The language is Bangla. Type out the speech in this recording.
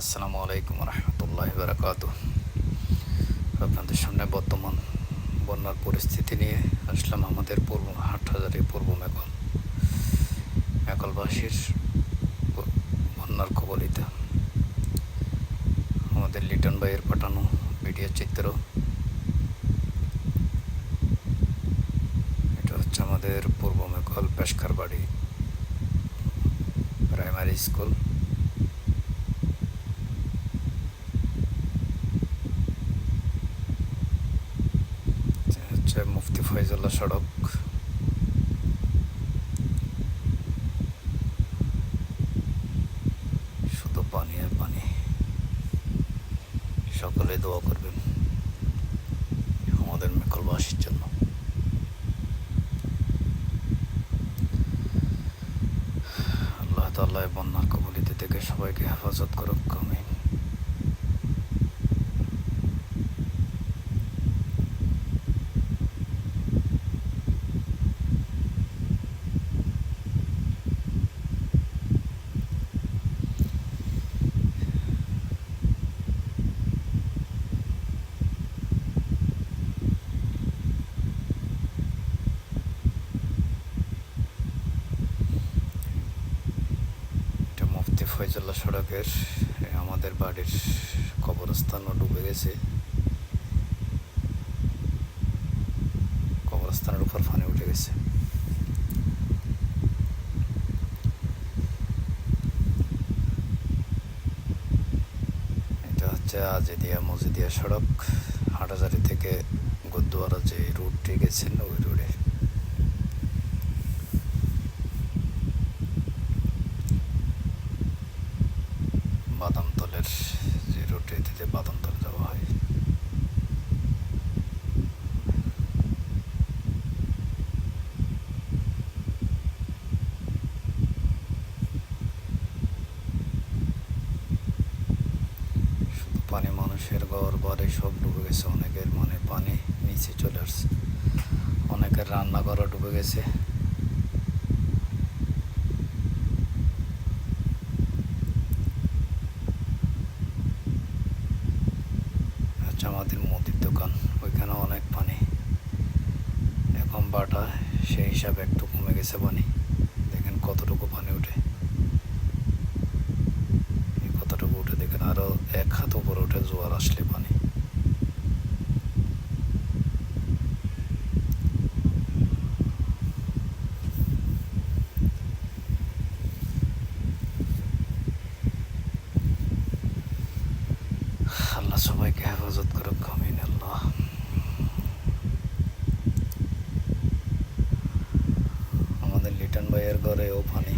আসসালামু আলাইকুম রহমতুল্লাহ বারাকাত আপনাদের সামনে বর্তমান বন্যার পরিস্থিতি নিয়ে আসলাম আমাদের পূর্ব হাটহাজারি পূর্ব মেকল মেকলবাসীর বন্যার কবলিতে আমাদের লিটন ভাইয়ের পাঠানো ভিডিও চিত্র। এটা হচ্ছে আমাদের পূর্ব মেকল পেশকার বাড়ি প্রাইমারি স্কুল এটা হচ্ছে মুফতি ফয়জুল্লাহ সড়ক। শুধু পানি আর পানি। সকলে দোয়া করবেন আমাদের মেকলবাসীর জন্য। আল্লাহ তাল্লাহ বন্যার কবলিতে থেকে সবাইকে হেফাজত করুক, আমিন এটা মুফতি সড়কের আমাদের বাড়ির কবরস্থানও ডুবে গেছে। কবরস্থানের উপর পানি উঠে গেছে। এটা হচ্ছে আজিদিয়া মজিদিয়া সড়ক হাটাজারি থেকে গুরুদুয়ারা যে রুটটি গেছেন ওই রোডে বাদামতলের যে রুটে থেকে বাদামতল যাওয়া হয়। পানি মানুষের ঘর, বাড়ি সব ডুবে গেছে, অনেকের মানে পানি নিচে চলে আসছে। অনেকের রান্নাঘরও ডুবে গেছে। হচ্ছে আমাদের মুদির দোকান ওইখানে অনেক পানি। এখন বাটা, সেই হিসাবে একটু কমে গেছে পানি। দেখেন কতটুকু পানি উঠে। কতটুকু উঠে দেখেন আরও এক হাত উপরে উঠে জোয়ার আসলে পানি। আল্লাহ সবাইকে হেফাজত করুক আমিন আল্লাহ। আমাদের লিটন ভাইয়ের ঘরেও পানি